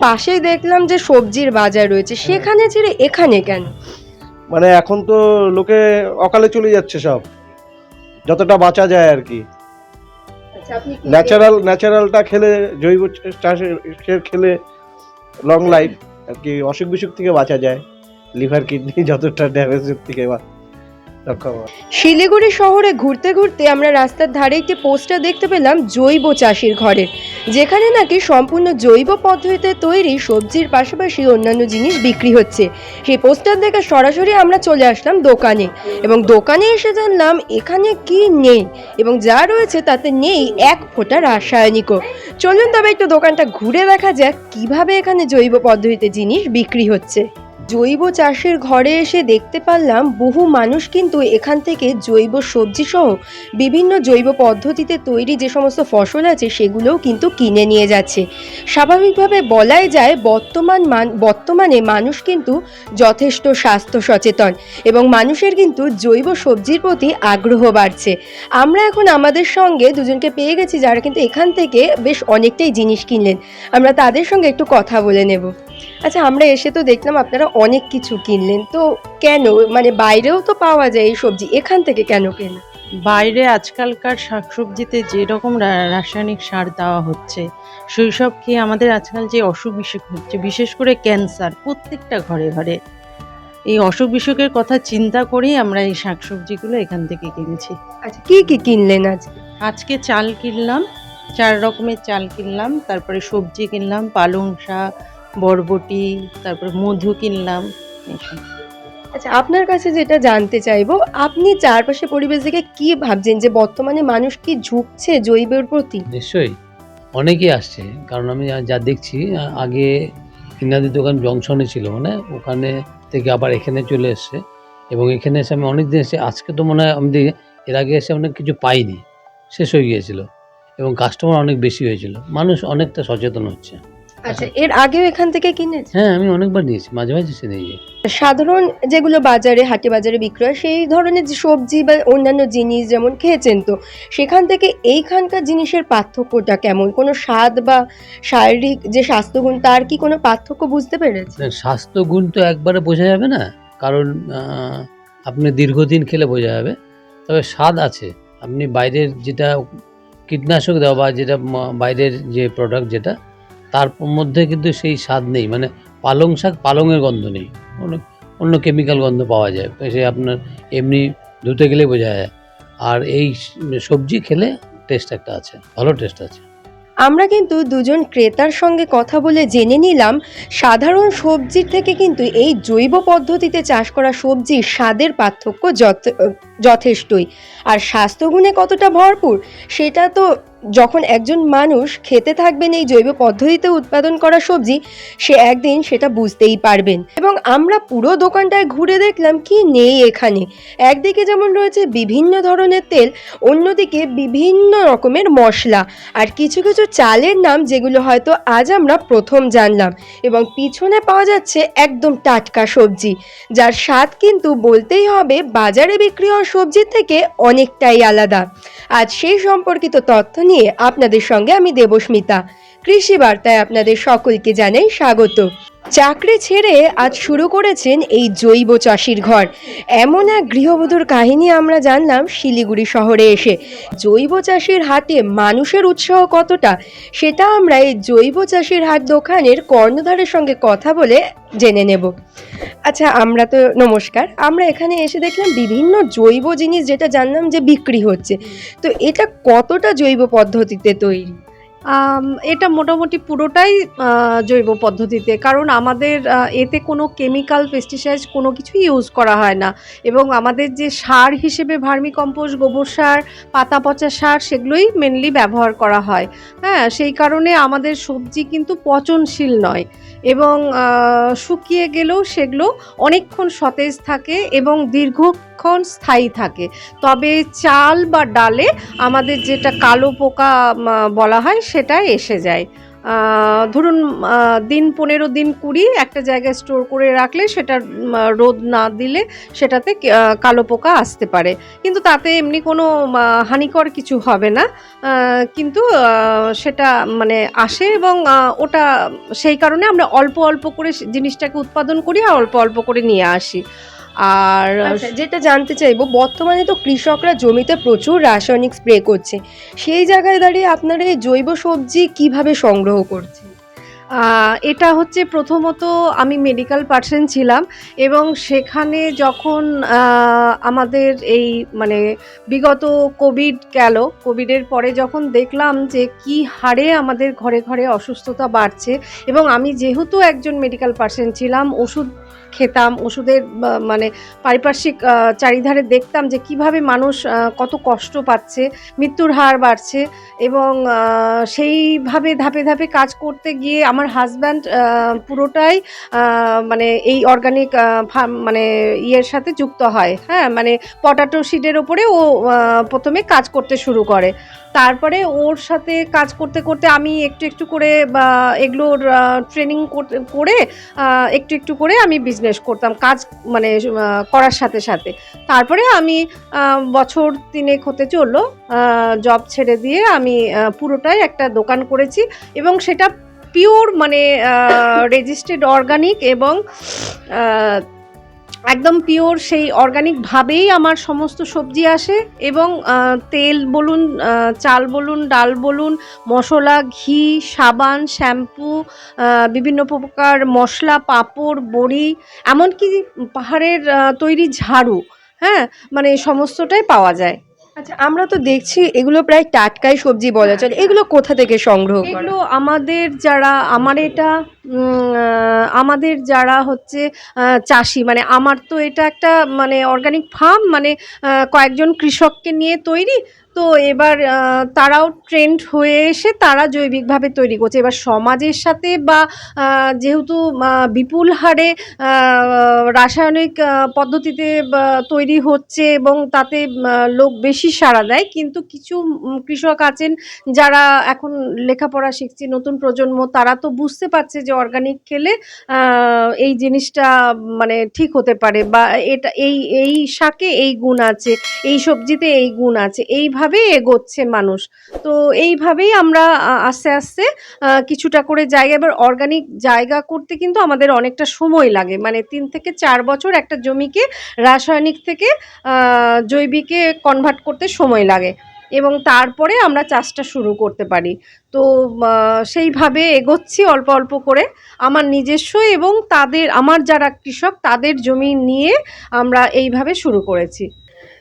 পাশেই দেখলাম যে সবজির বাজার রয়েছে। সেখানে ছেড়ে এখানে কেন? মানে এখন তো লোকে অকালে চলে যাচ্ছে সব। যতটা বাঁচা যায় আর কি। আচ্ছা ন্যাচারাল ন্যাচারালটা খেলে জৈব চাষের খেলে লং লাইফ আর কি অসুখ বিসুখ থেকে বাঁচা যায়। লিভার কিডনি যতটা ড্যামেজের থেকে বা- শিলিগুড়ি শহরে ঘুরতে ঘুরতে আমরা রাস্তার ধারে একটি পোস্টার দেখতে পেলাম জৈব চাষির ঘরের যেখানে নাকি সম্পূর্ণ জৈব পদ্ধতিতে তৈরি সবজির পাশাপাশি অন্যান্য জিনিস বিক্রি হচ্ছে। সেই পোস্টার দেখে সরাসরি আমরা চলে আসলাম দোকানে এবং দোকানে এসে জানলাম এখানে কি নেই এবং যা রয়েছে তাতে নেই এক ফোঁটা রাসায়নিকও। চলুন তবে একটু দোকানটা ঘুরে দেখা যাক কীভাবে এখানে জৈব পদ্ধতিতে জিনিস বিক্রি হচ্ছে। জৈব চাষের ঘরে এসে দেখতে পারলাম বহু মানুষ কিন্তু এখান থেকে জৈব সবজি সহ বিভিন্ন জৈব পদ্ধতিতে তৈরি যে সমস্ত ফসল আছে সেগুলোও কিন্তু কিনে নিয়ে যাচ্ছে। স্বাভাবিকভাবে বলাই যায় বর্তমান মান, বর্তমানে মানুষ কিন্তু যথেষ্ট স্বাস্থ্য সচেতন এবং মানুষের কিন্তু জৈব সবজির প্রতি আগ্রহ বাড়ছে। আমরা এখন আমাদের সঙ্গে দুজনকে পেয়ে গেছি যারা কিন্তু এখান থেকে বেশ অনেকটাই জিনিস কিনলেন। আমরা তাদের সঙ্গে একটু কথা বলে নেব। আচ্ছা আমরা এসে তো দেখলাম আপনারা অনেক কিছু কিনলেন। তো কেন? মানে বাইরেও তো পাওয়া যায় এই সবজি এখান থেকে কেন কেনা? বাইরে আজকালকার শাকসবজিতে যেরকম রাসায়নিক সার দেওয়া হচ্ছে সব খেয়ে আমাদের আজকাল যে অসুখ বিসুখ হচ্ছে বিশেষ করে ক্যান্সার প্রত্যেকটা ঘরে ঘরে। এই অসুখ বিসুখের কথা চিন্তা করেই আমরা এই শাকসবজিগুলো এখান থেকে কিনেছি। আচ্ছা কি কি কিনলেন আজ? আজকে চাল কিনলাম চার রকমের চাল কিনলাম তারপরে সবজি কিনলাম পালং শাক বরবটি তারপরে মধু কিনলাম এইসব। আচ্ছা আপনার কাছে যেটা জানতে চাইব আপনি চারপাশে পরিবেশ দেখে কি ভাবছেন? যে বর্তমানে মানুষ কি ঝুঁকছে জৈবের প্রতি? নিশ্চয়ই। অনেকেই আসছে কারণ আমি যা- দেখছি আগে ইনাদের দোকান জংশনে ছিল মানে ওখানে থেকে আবার এখানে চলে এসছে। এবং এখানে এসে আমি অনেক দিন এসে আজকে তো মনে হয় আমি দেখি এর আগে এসে অনেক কিছু পাইনি শেষ হয়ে গিয়েছিল। এবং কাস্টমার অনেক বেশি হয়েছিল। মানুষ অনেকটা সচেতন হচ্ছে। আচ্ছা এর আগেও এখান থেকে কিনেছে হ্যাঁ আমি অনেকবার নিয়েছি মাঝে মাঝে এসে নিয়ে যাই। সাধারণ যেগুলো বাজারে হাটে বাজারে বিক্রি হয় সেই ধরনের যে সবজি বা অন্যান্য জিনিস যেমন খেয়েছেন তো সেখান থেকে এইখানকার জিনিসের পার্থক্যটা কেমন? কোনো স্বাদ বা শারীরিক যে স্বাস্থ্যগুণ তার কি কোনো পার্থক্য বুঝতে পেরেছে স্বাস্থ্যগুণ তো একবারে বোঝা যাবে না কারণ আপনি দীর্ঘদিন খেলে বোঝা যাবে। তবে স্বাদ আছে আপনি বাইরের যেটা কীটনাশক দেওয়া বা যেটা বাইরের যে প্রোডাক্ট যেটা তার মধ্যে কিন্তু সেই স্বাদ নেই। মানে পালং শাক পালংয়ের গন্ধ নেই। অন্য কেমিক্যাল গন্ধ পাওয়া যায়। সে আপনার এমনি ধুতে গেলে বোঝা যায়। আর এই সবজি খেলে টেস্ট একটা আছে, ভালো টেস্ট আছে। আমরা কিন্তু দুজন ক্রেতার সঙ্গে কথা বলে জেনে নিলাম, সাধারণ সবজির থেকে কিন্তু এই জৈব পদ্ধতিতে চাষ করা সবজির স্বাদের পার্থক্য যথ- যথেষ্টই। আর স্বাস্থ্যগুণে কতটা ভরপুর, সেটা তো যখন একজন মানুষ খেতে থাকবেন এই জৈব পদ্ধতিতে উৎপাদন করা সবজি, সে একদিন সেটা বুঝতেই পারবেন। এবং আমরা পুরো দোকানটায় ঘুরে দেখলাম কি নেই এখানে। একদিকে যেমন রয়েছে বিভিন্ন ধরনের তেল, অন্যদিকে বিভিন্ন রকমের মশলা আর কিছু কিছু চালের নাম যেগুলো হয়তো আজ আমরা প্রথম জানলাম এবং পিছনে পাওয়া যাচ্ছে একদম টাটকা সবজি, যার স্বাদ কিন্তু বলতেই হবে বাজারে বিক্রি হওয়া সবজির থেকে অনেকটাই আলাদা। আজ সেই সম্পর্কিত তথ্য নিয়ে আপনাদের সঙ্গে আমি দেবস্মিতা। কৃষি বার্তায় আপনাদের সকলকে জানাই স্বাগত। চাকরি ছেড়ে আজ শুরু করেছেন এই জৈব চাষির ঘর। এমন এক গৃহবধূর কাহিনী আমরা জানলাম শিলিগুড়ি শহরে এসে। জৈব চাষির হাটে মানুষের উৎসাহ কতটা, সেটা আমরা এই জৈব চাষির হাট দোকানের কর্ণধারের সঙ্গে কথা বলে জেনে নেব। আচ্ছা আমরা তো নমস্কার। আমরা এখানে এসে দেখলাম বিভিন্ন জৈব জিনিস যেটা জানলাম যে বিক্রি হচ্ছে। তো এটা কতটা জৈব পদ্ধতিতে তৈরি? এটা মোটামুটি পুরোটাই জৈব পদ্ধতিতে। কারণ আমাদের এতে কোনো কেমিক্যাল পেস্টিসাইড কোনো কিছুই ইউজ করা হয় না। এবং আমাদের যে সার হিসেবে ভার্মি কম্পোস্ট গোবর সার, পাতা পচা সার, সেগুলোই মেনলি ব্যবহার করা হয়। হ্যাঁ সেই কারণে আমাদের সবজি কিন্তু পচনশীল নয়। এবং শুকিয়ে গেলেও সেগুলো অনেকক্ষণ সতেজ থাকে এবং দীর্ঘক্ষণ স্থায়ী থাকে। তবে চাল বা ডালে আমাদের যেটা কালো পোকা বলা হয় সেটা এসে যায়। ধরুন দিন পনেরো দিন কুড়ি একটা জায়গায় স্টোর করে রাখলে সেটা রোদ না দিলে সেটাতে কালো পোকা আসতে পারে। কিন্তু তাতে এমনি কোনো হানিকর কিছু হবে না। কিন্তু সেটা মানে আসে এবং ওটা সেই কারণে আমরা অল্প অল্প করে জিনিসটাকে উৎপাদন করি আর অল্প অল্প করে নিয়ে আসি। আর যেটা জানতে চাইব বর্তমানে তো কৃষকরা জমিতে প্রচুর রাসায়নিক স্প্রে করছে। সেই জায়গায় দাঁড়িয়ে আপনারা এই জৈব সবজি কীভাবে সংগ্রহ করছেন? আহ, এটা হচ্ছে প্রথমত আমি মেডিকেল পার্সন ছিলাম এবং সেখানে যখন আমাদের এই মানে বিগত কোভিড গেল কোভিডের পরে যখন দেখলাম যে কি হারে আমাদের ঘরে ঘরে অসুস্থতা বাড়ছে এবং আমি যেহেতু একজন মেডিকেল পার্সন ছিলাম, ওষুধ খেতাম, ওষুধের মানে পারিপার্শ্বিক চারিধারে দেখতাম যে কীভাবে মানুষ কত কষ্ট পাচ্ছে, মৃত্যুর হার বাড়ছে এবং সেইভাবে ধাপে ধাপে কাজ করতে গিয়ে আমার হাজব্যান্ড পুরোটাই মানে এই অর্গানিক মানে ইয়ের সাথে যুক্ত হয়। হ্যাঁ মানে পটাটো সিডের ওপরে ও প্রথমে কাজ করতে শুরু করে। তারপরে ওর সাথে কাজ করতে করতে আমি একটু একটু করে বা এগুলোর ট্রেনিং করে একটু একটু করে আমি বিজনেস করতাম, কাজ মানে করার সাথে সাথে। তারপরে আমি বছর তিনেক হতে চলল জব ছেড়ে দিয়ে আমি পুরোটাই একটা দোকান করেছি এবং সেটা পিওর মানে রেজিস্টার্ড অর্গানিক এবং একদম পিওর সেই অর্গানিকভাবেই আমার সমস্ত সবজি আসে এবং তেল বলুন চাল বলুন, ডাল বলুন, মশলা, ঘি, সাবান, শ্যাম্পু বিভিন্ন প্রকার মশলা, পাঁপড়, বড়ি, এমনকি পাহাড়ের তৈরি ঝাড়ু হ্যাঁ মানে সমস্তটাই পাওয়া যায়। আচ্ছা আমরা তো দেখছি এগুলো প্রায় টাটকাই সবজি বলা চলে। এগুলো কোথা থেকে সংগ্রহ এগুলো আমাদের যারা, আমার এটা আমাদের যারা হচ্ছে চাষি মানে আমার তো এটা একটা মানে অর্গানিক ফার্ম মানে কয়েকজন কৃষককে নিয়ে তৈরি। তো এবার তারাও ট্রেন্ড হয়ে এসে তারা জৈবিকভাবে তৈরি করছে। এবার সমাজের সাথে বা যেহেতু বিপুল হারে রাসায়নিক পদ্ধতিতে তৈরি হচ্ছে এবং তাতে লোক বেশি সাড়া দেয়, কিন্তু কিছু কৃষক আছেন যারা এখন লেখাপড়া শিখছে, নতুন প্রজন্ম, তারা তো বুঝতে পারছে যে অর্গানিক খেলে এই জিনিসটা মানে ঠিক হতে পারে বা এটা, এই এই শাকে এই গুণ আছে, এই সবজিতে এই গুণ আছে, এইভাবে এগোচ্ছে মানুষ। তো এইভাবেই আমরা আস্তে আস্তে কিছুটা করে জায়গা, এবার অর্গানিক জায়গা করতে কিন্তু আমাদের অনেকটা সময় লাগে। মানে তিন থেকে চার বছর একটা জমিকে রাসায়নিক থেকে জৈবিকে কনভার্ট করতে সময় লাগে। এবং তারপরে আমরা চাষটা শুরু করতে পারি। তো সেইভাবে এগোচ্ছি অল্প অল্প করে। আমার নিজস্ব এবং তাদের আমার যারা কৃষক তাদের জমি নিয়ে আমরা এইভাবে শুরু করেছি।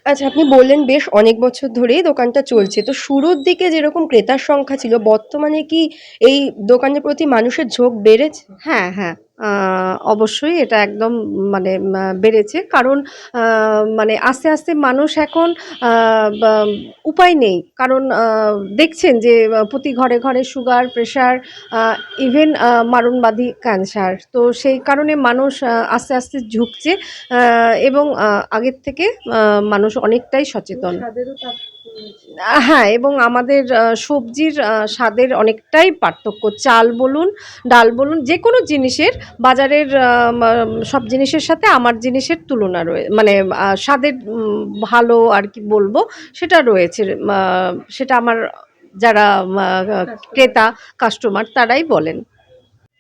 আচ্ছা আপনি বললেন বেশ অনেক বছর ধরেই দোকানটা চলছে। তো শুরুর দিকে যেরকম ক্রেতার সংখ্যা ছিল বর্তমানে কি এই দোকানের প্রতি মানুষের ঝোঁক বেড়েছে? হ্যাঁ হ্যাঁ। অবশ্যই এটা একদম মানে বেড়েছে। কারণ মানে আস্তে আস্তে মানুষ এখন উপায় নেই। কারণ দেখছেন যে প্রতি ঘরে ঘরে সুগার প্রেশার ইভেন মারণবাদী ক্যান্সার। তো সেই কারণে মানুষ আস্তে আস্তে ঝুঁকছে এবং আগের থেকে মানুষ অনেকটাই সচেতন। হ্যাঁ এবং আমাদের সবজির স্বাদের অনেকটাই পার্থক্য। চাল বলুন, ডাল বলুন যে কোনো জিনিসের বাজারের সব জিনিসের সাথে আমার জিনিসের তুলনা রয়ে মানে স্বাদের ভালো আর কি বলব, সেটা রয়েছে। সেটা আমার যারা ক্রেতা কাস্টমার তারাই বলেন।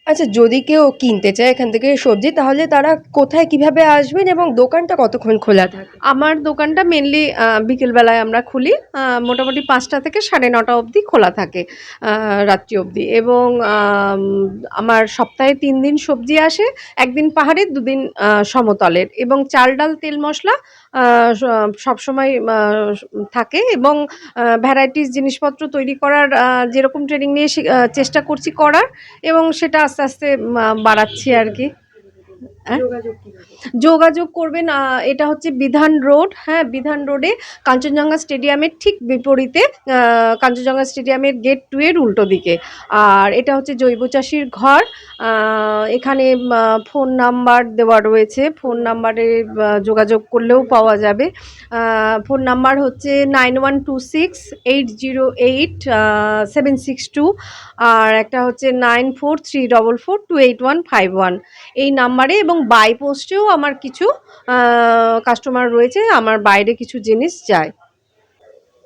আচ্ছা যদি কেউ কিনতে চায় এখান থেকে সবজি, তাহলে তারা কোথায় কীভাবে আসবেন এবং দোকানটা কতক্ষণ খোলা থাকে? আমার দোকানটা মেনলি বিকেলবেলায় আমরা খুলি। মোটামুটি পাঁচটা থেকে সাড়ে নটা অবধি খোলা থাকে রাত্রি অবধি। এবং আমার সপ্তাহে তিন দিন সবজি আসে, একদিন পাহাড়ের, দুদিন সমতলের। এবং চাল ডাল তেল মশলা সবসময় থাকে এবং ভ্যারাইটিস জিনিসপত্র তৈরি করার যেরকম ট্রেনিং নিয়ে চেষ্টা করছি করার, এবং সেটা আস্তে আস্তে বাড়াচ্ছি আর কি? যোগাযোগ করবেন এটা হচ্ছে বিধান রোড হ্যাঁ বিধান রোডে কাঞ্চনজঙ্ঘা স্টেডিয়ামের ঠিক বিপরীতে কাঞ্চনজঙ্ঘা স্টেডিয়ামের গেট টু এর উল্টো দিকে। আর এটা হচ্ছে জৈব চাষির ঘর এখানে ফোন নাম্বার দেওয়া রয়েছে ফোন নাম্বারে যোগাযোগ করলেও পাওয়া যাবে। ফোন নাম্বার হচ্ছে nine one two six eight zero eight seven six two আর একটা হচ্ছে nine four three double four two eight one five one এই নাম্বারে এবং বাই পোস্টেও আমার কিছু কাস্টমার রয়েছে আমার বাইরে কিছু জিনিস যায়।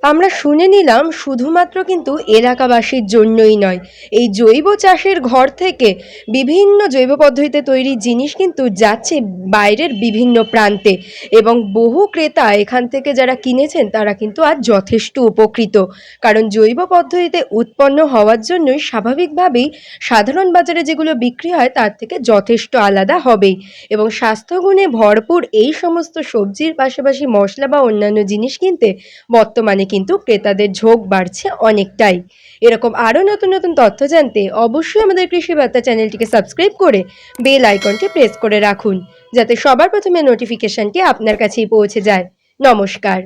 আমরা শুনে নিলাম শুধুমাত্র কিন্তু এলাকাবাসীর জন্যই নয়। এই জৈব চাষের ঘর থেকে বিভিন্ন জৈব পদ্ধতিতে তৈরি জিনিস কিন্তু যাচ্ছে বাইরের বিভিন্ন প্রান্তে এবং বহু ক্রেতা এখান থেকে যারা কিনেছেন তারা কিন্তু আজ যথেষ্ট উপকৃত। কারণ জৈব পদ্ধতিতে উৎপন্ন হওয়ার জন্যই স্বাভাবিকভাবেই সাধারণ বাজারে যেগুলো বিক্রি হয় তার থেকে যথেষ্ট আলাদা হবেই এবং স্বাস্থ্যগুণে ভরপুর এই সমস্ত সবজির পাশাপাশি মশলা বা অন্যান্য জিনিস কিনতে বর্তমানে কিন্তু ক্রেতাদের ঝোঁক বাড়ছে অনেকটাই। এরকম আরও নতুন নতুন তথ্য জানতে অবশ্যই আমাদের কৃষি বার্তা চ্যানেলটিকে সাবস্ক্রাইব করে বেল আইকনটি প্রেস করে রাখুন, যাতে সবার প্রথমে নোটিফিকেশনটি আপনার কাছেই পৌঁছে যায়। নমস্কার।